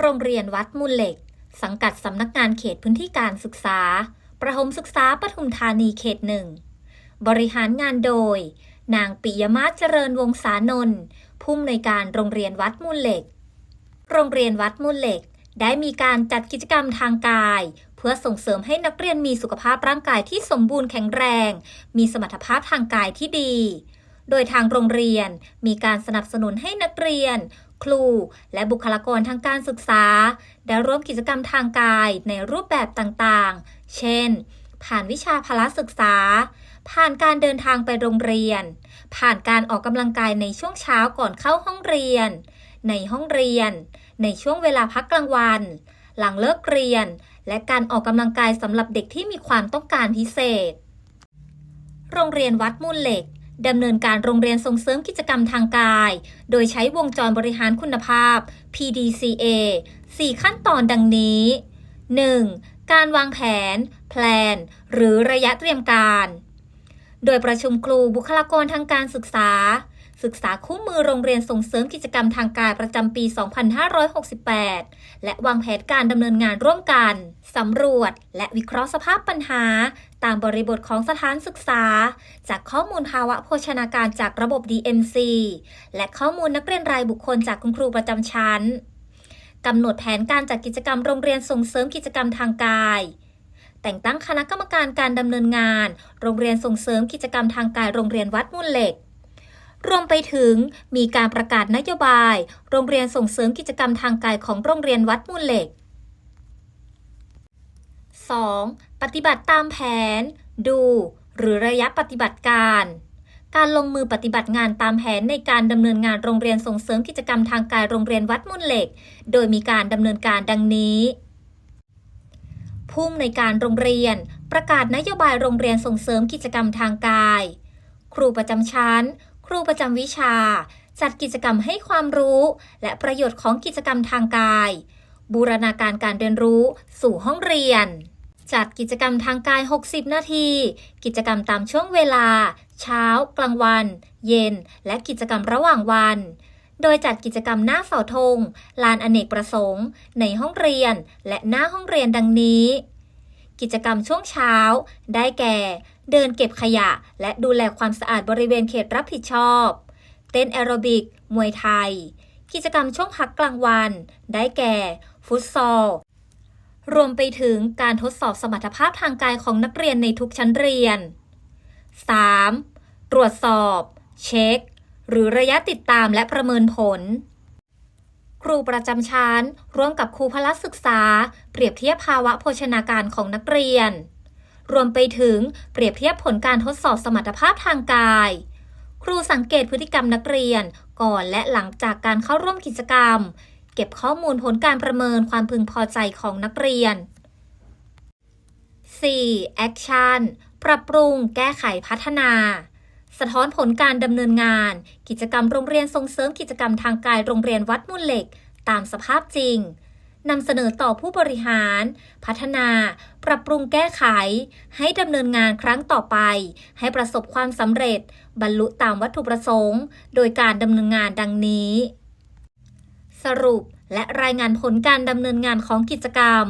โรงเรียนวัดมูลเหล็ก สังกัดสำนักงานเขตพื้นที่การศึกษา ประถมศึกษาปทุมธานีเขตหนึ่ง บริหารงานโดย นางปิยมาศเจริญวงศานนท์ผู้อำนวยการโรงเรียนวัดมูลเหล็ก โรงเรียนวัดมูลเหล็ก ได้มีการจัดกิจกรรมทางกาย เพื่อส่งเสริมให้นักเรียนมีสุขภาพร่างกายที่สมบูรณ์แข็งแรง มีสมรรถภาพทางกายที่ดี โดยทางโรงเรียนมีการสนับสนุนให้นักเรียน ครู และบุคลากรทางการศึกษา ได้ร่วมกิจกรรมทางกายในรูปแบบต่างๆ เช่น ผ่านวิชาพละศึกษา ผ่านการเดินทางไปโรงเรียน ผ่านการออกกำลังกายในช่วงเช้าก่อนเข้าห้องเรียน ในห้องเรียน ในช่วงเวลาพักกลางวัน หลังเลิกเรียน และการออกกำลังกายสำหรับเด็กที่มีความต้องการพิเศษ โรงเรียนวัดมูลเหล็ก ดำเนินการโรงเรียนส่งเสริมกิจกรรมทางกาย โดยใช้วงจรบริหารคุณภาพ PDCA 4 ขั้นตอนดังนี้ 1. การวางแผน แพลน หรือระยะเตรียมการ โดยประชุมครูบุคลากรทางการศึกษา ศึกษาคู่มือโรงเรียนส่งเสริมกิจกรรมทางกายประจำปี 2568 และวางแผนการดำเนินงานร่วมกันสำรวจ และวิเคราะห์สภาพปัญหา ตามบริบทของสถานศึกษา จากข้อมูลภาวะโภชนาการจากระบบ DMC และข้อมูลนักเรียนรายบุคคลจากคุณครูประจำชั้นกำหนดแผนการจัดกิจกรรมโรงเรียนส่งเสริมกิจกรรมทางกาย แต่งตั้งคณะกรรมการการดำเนินงาน โรงเรียนส่งเสริมกิจกรรมทางกายโรงเรียนวัดมูลเหล็ก รวมไปถึงมีการประกาศนโยบาย โรงเรียนส่งเสริมกิจกรรมทางกายของโรงเรียนวัดมูลเหล็ก 2. ปฏิบัติตามแผน ดู หรือระยะปฏิบัติการ การลงมือปฏิบัติงานตามแผนในการดำเนินงานโรงเรียนส่งเสริมกิจกรรมทางกายโรงเรียนวัดมูลเหล็ก โดยมีการดำเนินการดังนี้ผู้อำนวยการโรงเรียน ประกาศนโยบายโรงเรียนส่งเสริมกิจกรรมทางกาย ครูประจำชั้น รูประจำวิชา จัดกิจกรรมให้ความรู้ และประโยชน์ของกิจกรรมทางกาย บูรณาการการเรียนรู้สู่ห้องเรียน จัดกิจกรรมทางกาย 60 นาที กิจกรรมตามช่วงเวลา เช้า กลางวัน เย็น และกิจกรรมระหว่างวันโดยจัดกิจกรรมหน้าเสาธง ลานอเนกประสงค์ ในห้องเรียน และหน้าห้องเรียนดังนี้ กิจกรรมช่วงเช้า ได้แก่ เดินเก็บขยะ และดูแลความสะอาดบริเวณเขตรับผิดชอบ เต้นแอโรบิก มวยไทย กิจกรรมช่วงพักกลางวัน ได้แก่ ฟุตซอล รวมไปถึงการทดสอบสมรรถภาพทางกายของนักเรียนในทุกชั้นเรียน 3. ตรวจสอบ เช็ค หรือระยะติดตามและประเมินผลครูประจำชั้นร่วมกับครูพละศึกษา เปรียบเทียบภาวะโภชนาการของนักเรียน รวมไปถึงเปรียบเทียบผลการทดสอบสมรรถภาพทางกาย ครูสังเกตพฤติกรรมนักเรียนก่อนและหลังจากการเข้าร่วมกิจกรรม เก็บข้อมูลผลการประเมินความพึงพอใจของนักเรียน 4. Action ปรับปรุง แก้ไขพัฒนา สะท้อนผลการดำเนินงาน กิจกรรมโรงเรียนส่งเสริมกิจกรรมทางกายโรงเรียนวัดมูลเหล็ก ตามสภาพจริง นำเสนอต่อผู้บริหาร พัฒนา ปรับปรุงแก้ไข ให้ดำเนินงานครั้งต่อไป ให้ประสบความสำเร็จ บรรลุตามวัตถุประสงค์ โดยการดำเนินงานดังนี้ สรุปและรายงานผลการดำเนินงานของกิจกรรม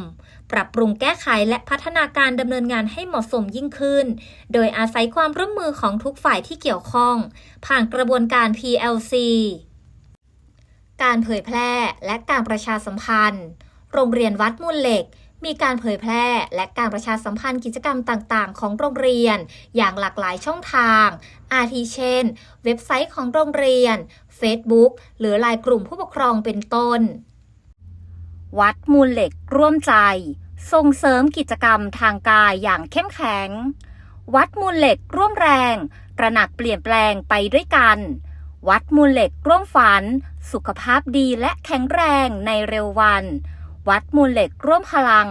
ปรับปรุงแก้ไขและพัฒนาการดำเนินงานให้เหมาะสมยิ่งขึ้น โดยอาศัยความร่วมมือของทุกฝ่ายที่เกี่ยวข้อง ผ่านกระบวนการ PLC การเผยแพร่และการประชาสัมพันธ์ โรงเรียนวัดมูลเหล็ก มีการเผยแพร่และการประชาสัมพันธ์กิจกรรมต่างๆ ของโรงเรียน อย่างหลากหลายช่องทาง อาทิเช่น เว็บไซต์ของโรงเรียน Facebook หรือไลน์กลุ่มผู้ปกครองเป็นต้น วัดมูลเหล็กร่วมใจ ส่งเสริมกิจกรรมทางกายอย่างเข้มแข็ง วัดมูลเหล็กร่วมแรง ตระหนักเปลี่ยนแปลงไปด้วยกัน วัดมูลเหล็กร่วมฝัน สุขภาพดีและแข็งแรงในเร็ววัน วัดมูลเหล็กร่วมพลัง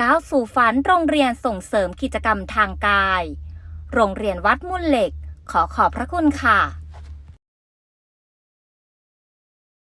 ก้าวสู่ฝันโรงเรียนส่งเสริมกิจกรรมทางกาย โรงเรียนวัดมูลเหล็ก ขอขอบพระคุณค่ะ